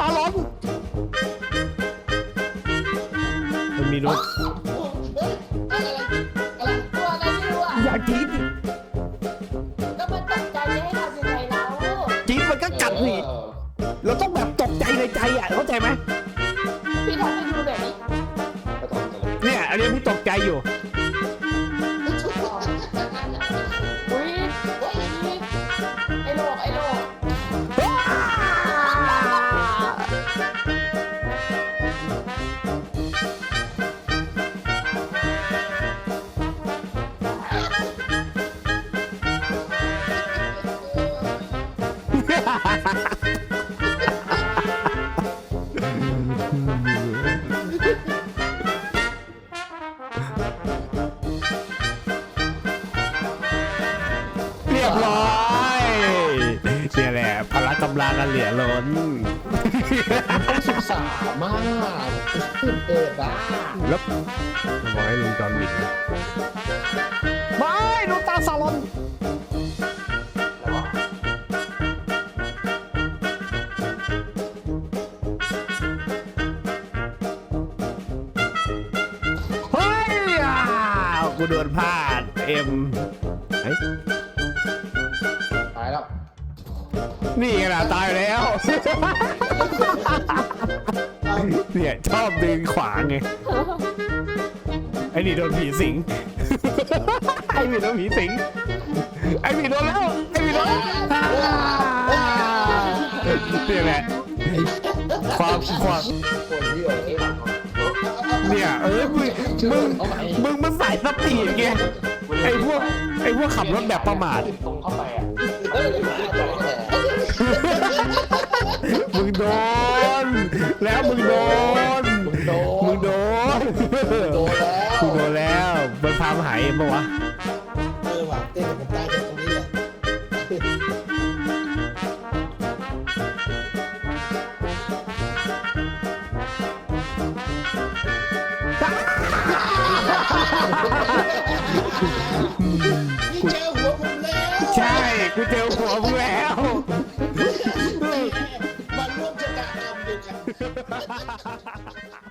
ตาล้อนมันมีรถอะไรตัวอะไรไม่รู้อะอย่ากรีดดิก็มันตกใจไม่ให้ทำยังไงเรากรีดมันก็กัดนี่เราต้องแบบตกใจในใจอะเข้าใจไหมพี่ทำให้ดูหน่อยดิก็ทำกันเลยเนี่ยอันนี้พี่ตกใจอยู่ เรียบร้อยเนี่ยแหละพละกำลังกันเหลือล้น ต้องศึกษามากขึ้นเอ็ดอะ แล้วบอกให้ลุงจอนบิดนะ กูโดนพลาดเอ็มเฮ้ยตายแล้วนี่ไงล่ะตายแล้วเนี่ยชอบดึงขวางไงไอ้นี่โดนผีสิงไอ้นี่โดนผีสิงไอ้นี่โดนแล้วไอ้นี่โดนเนี่ยแหละความความ คนที่โอเค เนี่ยเออมึงมึงมึงมันใส่สปีดไงไอ้พวกไอ้พวกขับรถแบบประมาทตรงเข้าไปอะเฮ้ยไม่ได้แหละมึงโดน แล้วมึงโดนโดมึนงโดนโดนแล้วมึงโดนแล้วมันพามาหายเอ็มปะวะ เออว่ะเต้นกับผมตายจากตรงนี้แห กูเจอหัวใช่กูเจอหัวมึงแล้ว มาร่วมชะตากรรมด้วยกัน